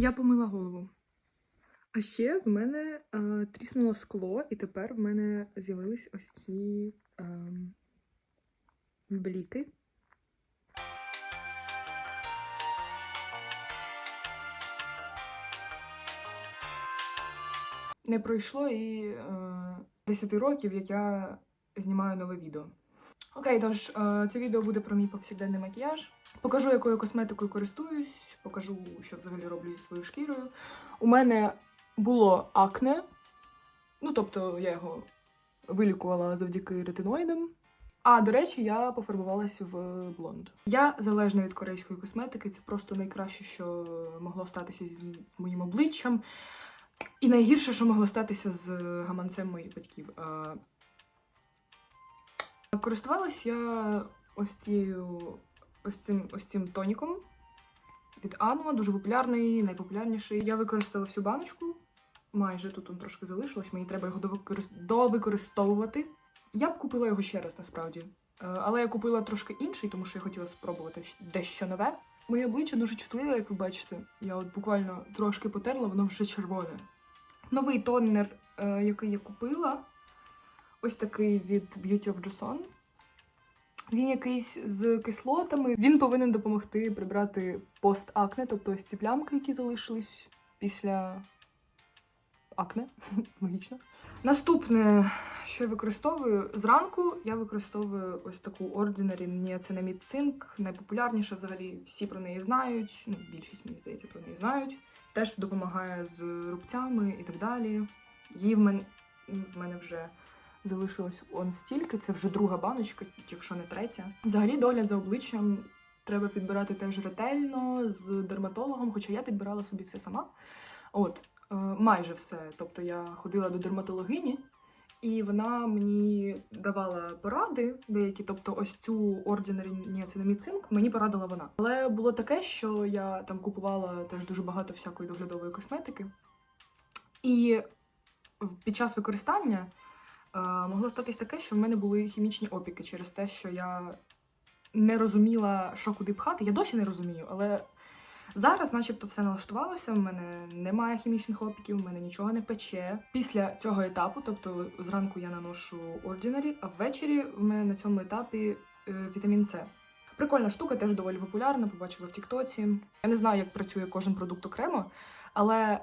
Я помила голову. А ще в мене е, тріснуло скло, і тепер в мене з'явились ось ці е, бліки. Не пройшло і е, 10 років, як я знімаю нове відео. Окей, тож е, це відео буде про мій повсякденний макіяж. Покажу, якою косметикою користуюсь, покажу, що взагалі роблю зі своєю шкірою. У мене було акне, ну тобто я його вилікувала завдяки ретиноїдам. А до речі, я пофарбувалася в блонд. Я залежна від корейської косметики, це просто найкраще, що могло статися з моїм обличчям. І найгірше, що могло статися з гаманцем моїх батьків. Користувалась я ось цією ось цим ось цим тоніком від Ануа, дуже популярний, найпопулярніший. Я використала всю баночку. Майже тут он трошки залишилось, мені треба його довикористовувати. Я б купила його ще раз насправді. Е, Але я купила трошки інший, тому що я хотіла спробувати дещо нове. Моє обличчя дуже чутливе, як ви бачите. Я от буквально трошки потерла, воно вже червоне. Новий тонер, е, який я купила, ось такий від Beauty of Joseon. Він якийсь з кислотами. Він повинен допомогти прибрати пост-акне, тобто ось ці плямки, які залишились після акне. Логічно. Наступне, що я використовую зранку, я використовую ось таку Ordinary Niacinamide Zinc. Найпопулярніша взагалі всі про неї знають. Ну, більшість, мені здається, про неї знають. Теж допомагає з рубцями і так далі. Її в мене, в мене вже залишилось он стільки. Це вже друга баночка, якщо не третя. Взагалі, догляд за обличчям треба підбирати теж ретельно з дерматологом, хоча я підбирала собі все сама. От, е, майже все. Тобто я ходила до дерматологині, і вона мені давала поради деякі. Тобто, ось цю Ordinary Zinc мені порадила вона. Але було таке, що я там купувала теж дуже багато всякої доглядової косметики. І під час використання могло статись таке, що в мене були хімічні опіки через те, що я не розуміла, що куди пхати. Я досі не розумію, але зараз, начебто, все налаштувалося. В мене немає хімічних опіків, в мене нічого не пече. Після цього етапу, тобто зранку я наношу Ordinary, а ввечері в мене на цьому етапі е, вітамін С. Прикольна штука, теж доволі популярна, побачила в Тіктоці. Я не знаю, як працює кожен продукт окремо, але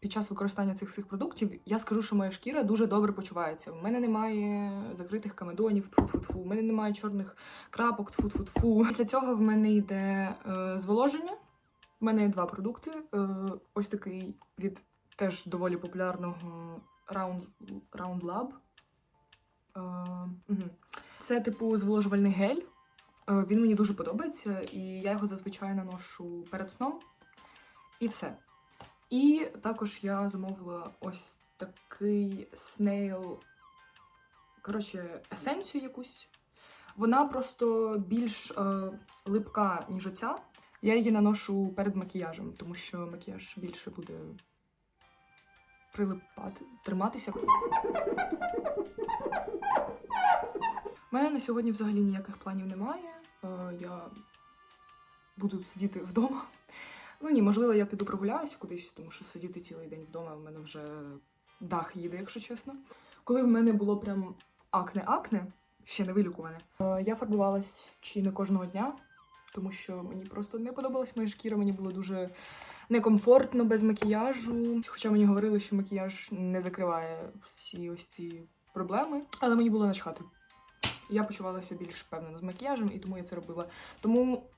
під час використання цих всіх продуктів я скажу, що моя шкіра дуже добре почувається. У мене немає закритих камедонів, тфу-тфу-тфу, у мене немає чорних крапок, тфу-тфу-тфу. Після цього в мене йде е, зволоження. У мене є два продукти. Е, ось такий від теж доволі популярного Round, Round Lab. Е, мгм. Це типу зволожувальний гель. Е, Він мені дуже подобається, і я його зазвичай наношу перед сном. І все. І також я замовила ось такий Snail, коротше, есенцію якусь. Вона просто більш е, липка, ніж оця. Я її наношу перед макіяжем, тому що макіяж більше буде прилипати, триматися. У мене на сьогодні взагалі ніяких планів немає. Е, я буду сидіти вдома. Ну ні, можливо, я піду прогуляюсь кудись, тому що сидіти цілий день вдома в мене вже дах їде, якщо чесно. Коли в мене було прям акне-акне, ще не вилікуване, е, я фарбувалась чи не кожного дня, тому що мені просто не подобалась моя шкіра, мені було дуже некомфортно без макіяжу. Хоча мені говорили, що макіяж не закриває всі ось ці проблеми, але мені було начхати. Я почувалася більш впевнено з макіяжем, і тому я це робила. Тому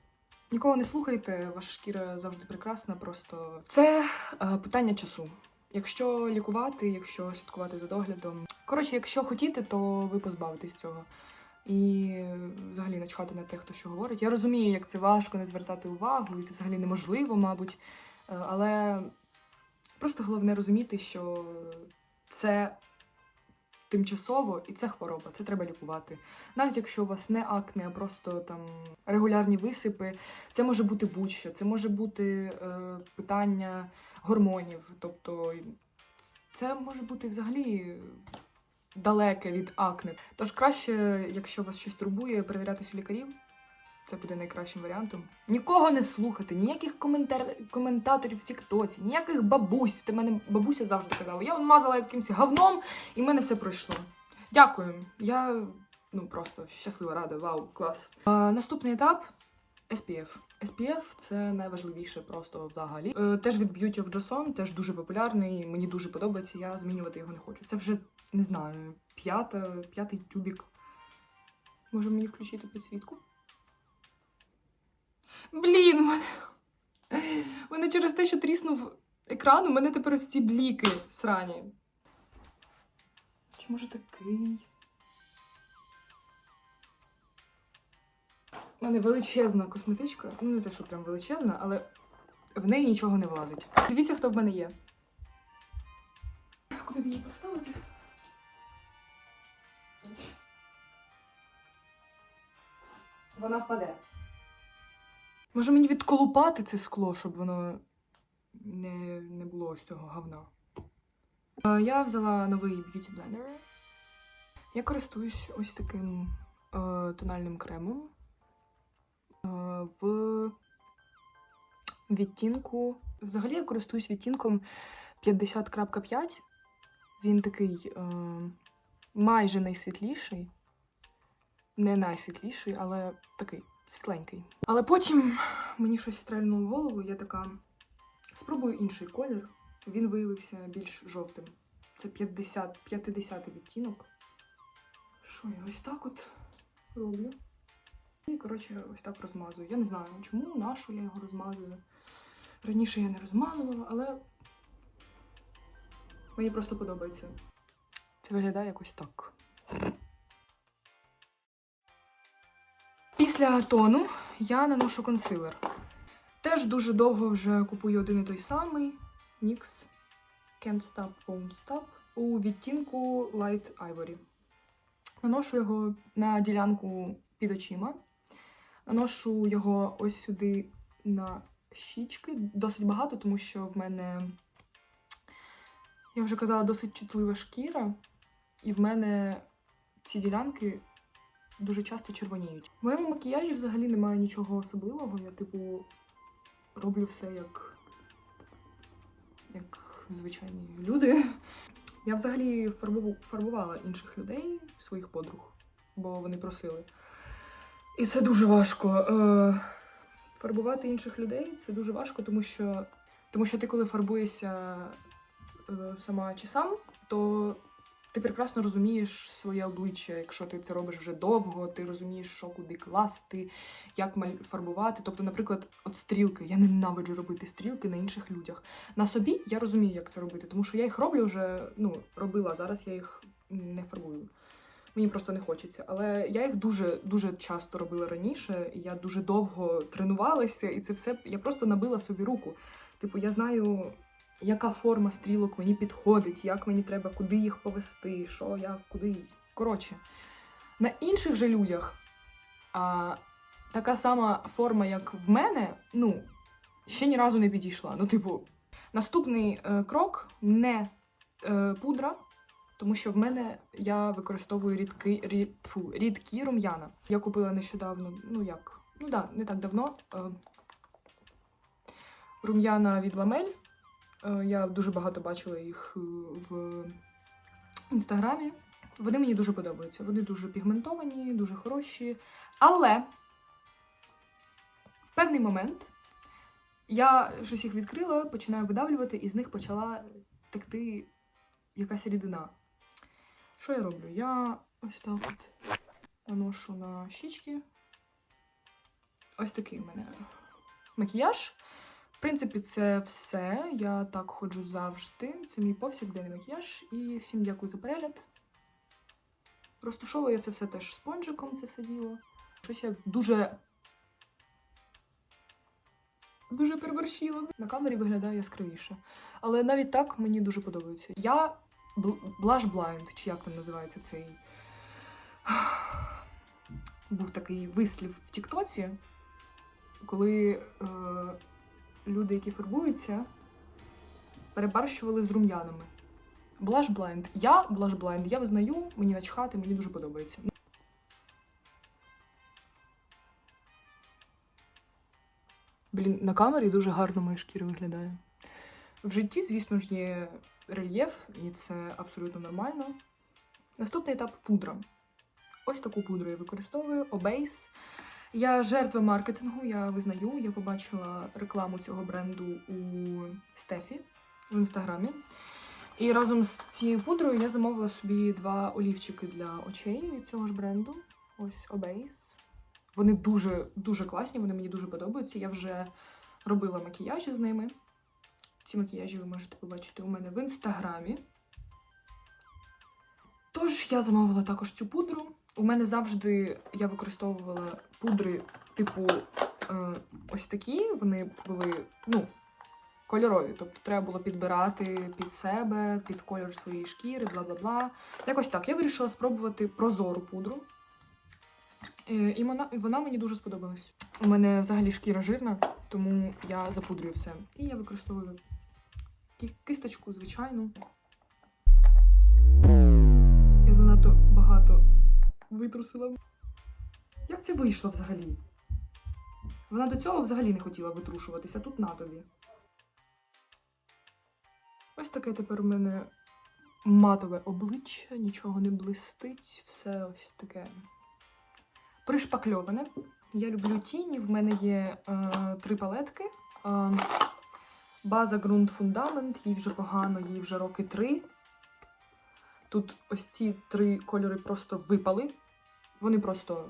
Нікого не слухайте, ваша шкіра завжди прекрасна. Просто це е, питання часу. Якщо лікувати, якщо слідкувати за доглядом. Коротше, якщо хотіте, то ви позбавитесь цього. І е, взагалі начхати на те, хто що говорить. Я розумію, як це важко не звертати увагу, і це взагалі неможливо, мабуть. Е, Але просто головне розуміти, що це тимчасово і це хвороба, це треба лікувати. Навіть якщо у вас не акне, а просто там регулярні висипи, це може бути будь-що, це може бути е, питання гормонів. Тобто це може бути взагалі далеке від акне. Тож краще, якщо вас щось турбує, перевірятись у лікарів. Це буде найкращим варіантом. Нікого не слухати, ніяких коментар... коментаторів в Тіктоці, ніяких бабусь. Ти мене бабуся завжди казала. Я мазала якимось говном, і в мене все пройшло. Дякую. Я ну просто щаслива, рада, вау, клас. А, наступний етап SPF. SPF – це найважливіше просто взагалі. Е, теж від Beauty of Joseon, теж дуже популярний. Мені дуже подобається. Я змінювати його не хочу. Це вже не знаю, п'ята, п'ятий тюбік. Може мені включити підсвітку? Блін, мене... мене через те, що тріснув екран, у мене тепер ось ці бліки срані. Чи може такий? У мене величезна косметичка. Ну, не те, що прям величезна, але в неї нічого не влазить. Дивіться, хто в мене є. Куди мені поставити? Вона впаде. Може мені відколупати це скло, щоб воно не, не було ось цього говна. Я взяла новий Beauty Blender. Я користуюсь ось таким е, тональним кремом е, в відтінку. Взагалі я користуюсь відтінком 50.5. Він такий е, майже найсвітліший. Не найсвітліший, але такий світленький. Але потім мені щось стрельнуло в голову, я така. Спробую інший колір. Він виявився більш жовтим. Це 50, 50 відтінок. Що я ось так от роблю. І, коротше, ось так розмазую. Я не знаю, чому, на що я його розмазую. Раніше я не розмазувала, але мені просто подобається. Це виглядає якось так. Після тону я наношу консилер. Теж дуже довго вже купую один і той самий NYX Can't Stop, Won't Stop у відтінку Light Ivory. Наношу його на ділянку під очима. Наношу його ось сюди на щічки. Досить багато, тому що в мене, я вже казала, досить чутлива шкіра, і в мене ці ділянки дуже часто червоніють. В моєму макіяжі взагалі немає нічого особливого. Я, типу, роблю все як, як звичайні люди. Я взагалі фарбуву, фарбувала інших людей, своїх подруг, бо вони просили. І це дуже важко. Е, фарбувати інших людей це дуже важко, тому що, тому що ти, коли фарбуєшся е, сама чи сам, то ти прекрасно розумієш своє обличчя. Якщо ти це робиш вже довго, ти розумієш, що куди класти, як фарбувати. Тобто, наприклад, от стрілки. Я ненавиджу робити стрілки на інших людях. На собі я розумію, як це робити, тому що я їх роблю вже, ну, робила, зараз я їх не фарбую. Мені просто не хочеться. Але я їх дуже дуже часто робила раніше, і я дуже довго тренувалася, і це все я просто набила собі руку. Типу, я знаю, яка форма стрілок мені підходить, як мені треба, куди їх повести, що, як, куди. Коротше, на інших же людях а, така сама форма, як в мене, ну, ще ні разу не підійшла. Ну, типу, наступний е, крок не е, пудра. Тому що в мене я використовую рідкі, рід, фу, рідкі рум'яна. Я купила нещодавно, ну як, ну да, не так давно. Е, рум'яна від ламель. Е, я дуже багато бачила їх е, в інстаграмі. Вони мені дуже подобаються. Вони дуже пігментовані, дуже хороші. Але в певний момент я щось їх відкрила, починаю видавлювати, і з них почала текти якась рідина. Що я роблю? Я ось так от наношу на щічки. Ось такий в мене макіяж. Принципі, це все. Я так ходжу завжди. Це мій повсякденний макіяж. І всім дякую за перегляд. Розташовую я це все теж спонжиком, це все діло. Щось я дуже. Дуже переборщила. На камері виглядає яскравіше. Але навіть так мені дуже подобається. Я Blush Blind, чи як там називається цей. Був такий вислів в Тіктоці, коли е, люди, які фарбуються, перебарщували з рум'янами. Blind. Я Blind, я визнаю, мені начхати, мені дуже подобається. Блін, на камері дуже гарно моя шкіра виглядає. В житті, звісно ж, є рельєф, і це абсолютно нормально. Наступний етап пудра. Ось таку пудру я використовую Obase. Я жертва маркетингу, я визнаю. Я побачила рекламу цього бренду у Стефі в інстаграмі. І разом з цією пудрою я замовила собі два олівчики для очей від цього ж бренду. Ось Obase. Вони дуже дуже класні, вони мені дуже подобаються. Я вже робила макіяжі з ними. Ці макіяжі ви можете побачити у мене в інстаграмі. Тож я замовила також цю пудру. У мене завжди я використовувала пудри, типу, е, ось такі. Вони були, ну, кольорові. Тобто треба було підбирати під себе, під кольор своєї шкіри, бла бла бла. Якось так. Я вирішила спробувати прозору пудру. Е, І вона, вона мені дуже сподобалась. У мене взагалі шкіра жирна, тому я запудрюю все. І я використовую ки- кисточку, звичайну. Я занадто багато витрусила. Як це вийшло взагалі? Вона до цього взагалі не хотіла витрушуватися, тут на тобі. Ось таке тепер у мене матове обличчя, нічого не блистить, все ось таке пришпакльоване. Я люблю тіні, в мене є е, три палетки. Е, база ґрунт фундамент, їй вже погано, їй вже роки три. Тут ось ці три кольори просто випали. Вони просто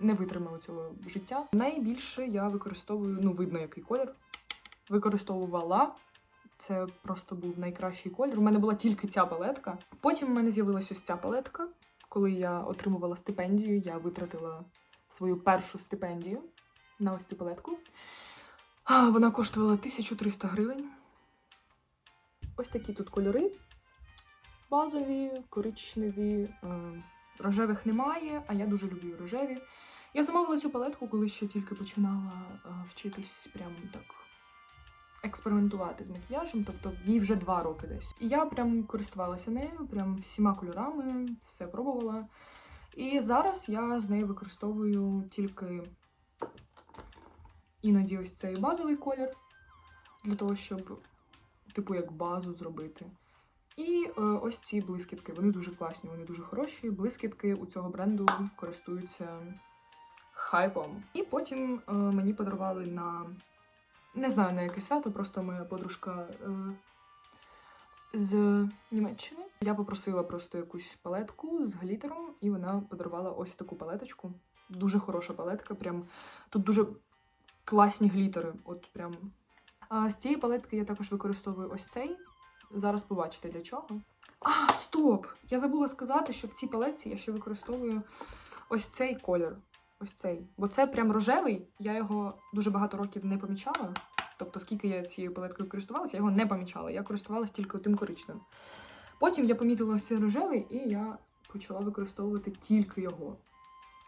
не витримали цього життя. Найбільше я використовую, ну, видно, який колір. Використовувала. Це просто був найкращий колір. У мене була тільки ця палетка. Потім у мене з'явилася ось ця палетка. Коли я отримувала стипендію, я витратила свою першу стипендію на ось цю палетку. Вона коштувала 1300 гривень. Ось такі тут кольори. Базові, коричневі, е, рожевих немає, а я дуже люблю рожеві. Я замовила цю палетку, коли ще тільки починала е, вчитись прям так експериментувати з макіяжем, тобто їй вже два роки десь. І я прям користувалася нею, прям всіма кольорами, все пробувала. І зараз я з нею використовую тільки іноді ось цей базовий колір, для того, щоб, типу, як базу зробити. І е, ось ці блискітки. Вони дуже класні, вони дуже хороші. Блискітки у цього бренду користуються хайпом. І потім е, мені подарували на не знаю на яке свято, просто моя подружка е, з Німеччини. Я попросила просто якусь палетку з глітером, і вона подарувала ось таку палеточку. Дуже хороша палетка. Прям тут дуже класні глітери. От прям. А з цієї палетки я також використовую ось цей. Зараз побачите для чого. А, стоп! Я забула сказати, що в цій палетці я ще використовую ось цей колір. Ось цей. Бо це прям рожевий. Я його дуже багато років не помічала. Тобто, скільки я цією палеткою користувалася, я його не помічала. Я користувалася тільки тим коричневим. Потім я помітила ось цей рожевий, і я почала використовувати тільки його.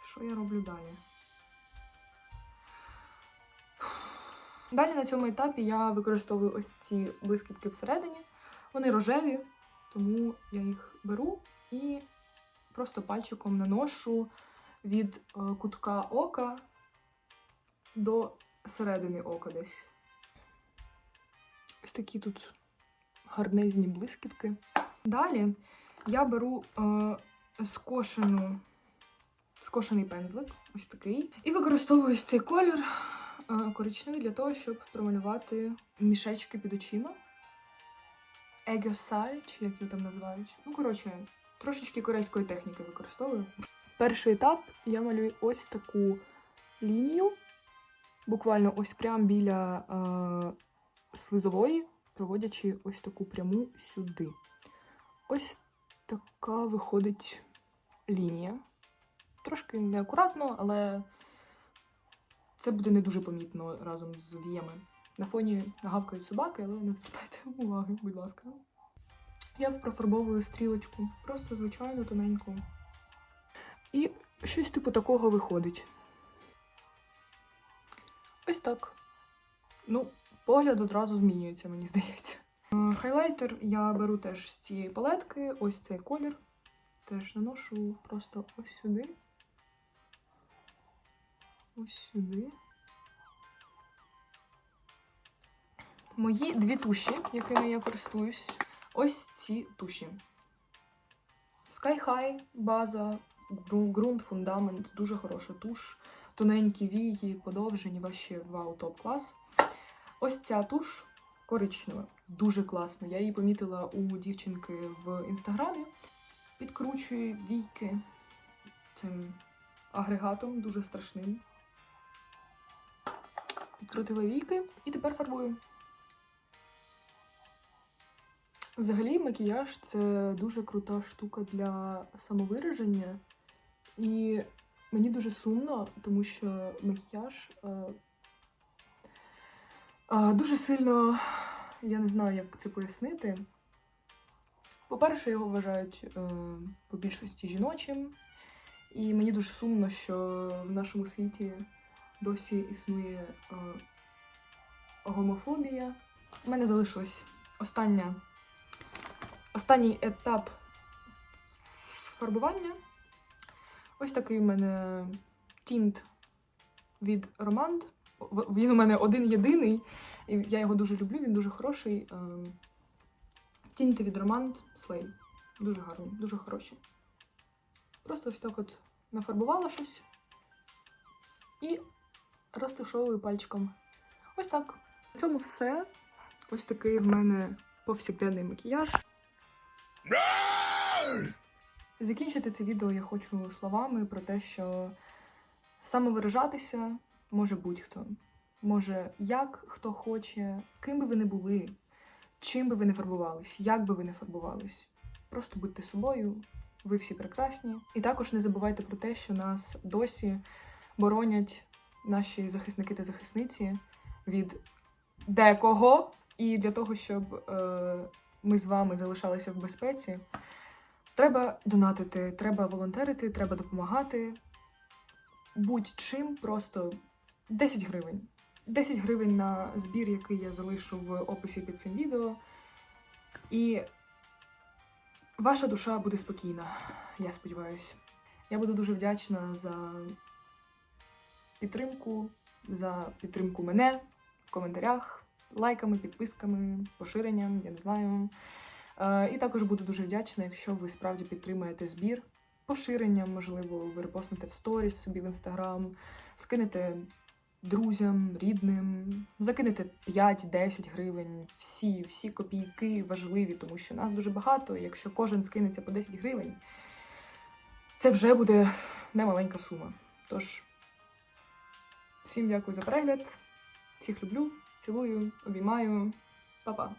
Що я роблю далі? Далі на цьому етапі я використовую ось ці блискітки всередині. Вони рожеві, тому я їх беру і просто пальчиком наношу від е, кутка ока до середини ока десь. Ось такі тут гарнезні блискітки. Далі я беру е, скошену, скошений пензлик, ось такий, і використовую цей колір е, коричневий для того, щоб промалювати мішечки під очима. Егосаль, чи як його там називають. Ну, коротше, трошечки корейської техніки використовую. Перший етап я малюю ось таку лінію, буквально ось прямо біля е, слизової, проводячи ось таку пряму сюди. Ось така виходить лінія. Трошки неакуратно, але це буде не дуже помітно разом з віями. На фоні гавкають собаки, але не звертайте уваги, будь ласка. Я профарбовую стрілочку, просто звичайно тоненьку. І щось типу такого виходить. Ось так. Ну, погляд одразу змінюється, мені здається. Е, Хайлайтер я беру теж з цієї палетки, ось цей колір. Теж наношу просто ось сюди. Ось сюди. Мої дві туші, якими я користуюсь, ось ці туші. Sky High, база, ґрунт, фундамент, дуже хороша туш. Тоненькі вії, подовжені, вообще вау, топ клас. Ось ця туш коричнева, дуже класна. Я її помітила у дівчинки в інстаграмі. Підкручує війки цим агрегатом, дуже страшним. Підкрутила війки і тепер фарбую. Взагалі, макіяж це дуже крута штука для самовираження. І мені дуже сумно, тому що макіяж е, е, дуже сильно, я не знаю, як це пояснити. По-перше, його вважають е, по більшості жіночим. І мені дуже сумно, що в нашому світі досі існує е, гомофобія. У мене залишилась остання, останній етап фарбування. Ось такий у мене тінт від Романд. Він у мене один єдиний, і я його дуже люблю, він дуже хороший. Е, Тінти від Романд Слей. Дуже гарні, дуже хороші. Просто ось так от нафарбувала щось і розташовую пальчиком. Ось так. На цьому все. Ось такий в мене повсякденний макіяж. Закінчити це відео я хочу словами про те, що самовиражатися може будь-хто. Може, як хто хоче, ким би ви не були, чим би ви не фарбувались, як би ви не фарбувались. Просто будьте собою, ви всі прекрасні. І також не забувайте про те, що нас досі боронять наші захисники та захисниці від декого. І для того, щоб е, ми з вами залишалися в безпеці, треба донатити, треба волонтерити, треба допомагати. Будь-чим просто 10 гривень. 10 гривень на збір, який я залишу в описі під цим відео. І ваша душа буде спокійна, я сподіваюся. Я буду дуже вдячна за підтримку, за підтримку мене в коментарях, лайками, підписками, поширенням, я не знаю. Е, І також буду дуже вдячна, якщо ви справді підтримаєте збір, поширенням, можливо, ви репостнете в сторіс собі в інстаграм, скинете друзям, рідним, закинете 5-10 гривень. Всі, всі копійки важливі, тому що нас дуже багато. Якщо кожен скинеться по 10 гривень, це вже буде немаленька сума. Тож, всім дякую за перегляд. Всіх люблю, цілую, обіймаю. Па-па.